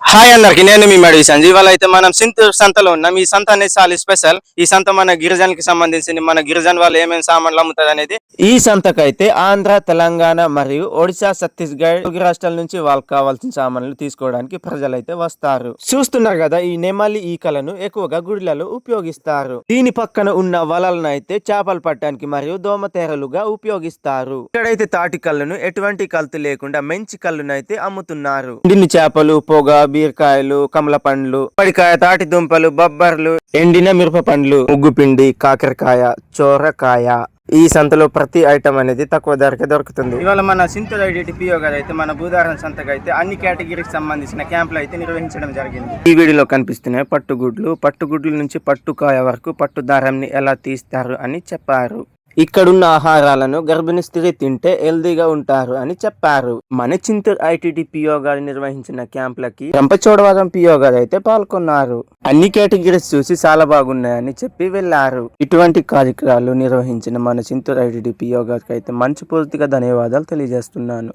Hi అందరికి నేను మీ madam Sanjeev. ఇవాళ అయితే మనం సింతూర్ సంతలో ఉన్నాం. ఈ సంత అనేది చాలా స్పెషల్ ఈ సంత మన గిరిజనకి సంబంధించింది. మన గిరిజన వాళ్ళు ఏమేమి సామాన్లు అమ్ముతుంది అనేది ఈ సంతకైతే ఆంధ్ర తెలంగాణ మరియు ఒడిశా ఛత్తీస్గఢ్ రాష్ట్రాల నుంచి వాళ్ళకి కావాల్సిన సామాన్లు తీసుకోవడానికి ప్రజలైతే వస్తారు. చూస్తున్నారు కదా ఈ నెమలి ఈకలను ఎక్కువగా గుడిలలో ఉపయోగిస్తారు. దీని పక్కన ఉన్న వలలను అయితే చేపలు పట్టడానికి మరియు దోమతేరలుగా ఉపయోగిస్తారు. ఇక్కడైతే తాటి కళ్ళను ఎటువంటి కల్తీ లేకుండా మంచి కళ్ళునైతే అమ్ముతున్నారు. దీన్ని చేపలు పొగ బీరకాయలు కమల పండ్లు పడికాయ తాటి దుంపలు బొబ్బర్లు ఎండిన మిరప పండ్లు ముగ్గుపిండి కాకరకాయ చోరకాయ. ఈ సంతలో ప్రతి ఐటమ్ అనేది తక్కువ ధరకే దొరుకుతుంది. ఇవాళ మన సింతూర్ ఐడెంటి పిఓ గారు అయితే మన భూధారణ సంతకు అయితే అన్ని కేటగిరీకి సంబంధించిన క్యాంపులు అయితే నిర్వహించడం జరిగింది. ఈ వీడియోలో కనిపిస్తున్నాయి పట్టుగుడ్లు. పట్టుగుడ్ల నుంచి పట్టుకాయ వరకు పట్టు దారాన్ని ఎలా తీస్తారు అని చెప్పారు. ఇక్కడున్న ఆహారాలను గర్భిణీ స్త్రీ తింటే హెల్దీగా ఉంటారు అని చెప్పారు. మన చింతూరు ఐటీటీ పిఓ గారు నిర్వహించిన క్యాంపులకి రంపచోడవరం పిఓ గారు అయితే పాల్గొన్నారు. అన్ని కేటగిరీస్ చూసి చాలా బాగున్నాయని చెప్పి వెళ్ళారు. ఇటువంటి కార్యక్రమాలు నిర్వహించిన మన చింతూరు ఐటీటీ పిఓ గారికి అయితే మంచి పూర్తిగా ధన్యవాదాలు తెలియజేస్తున్నాను.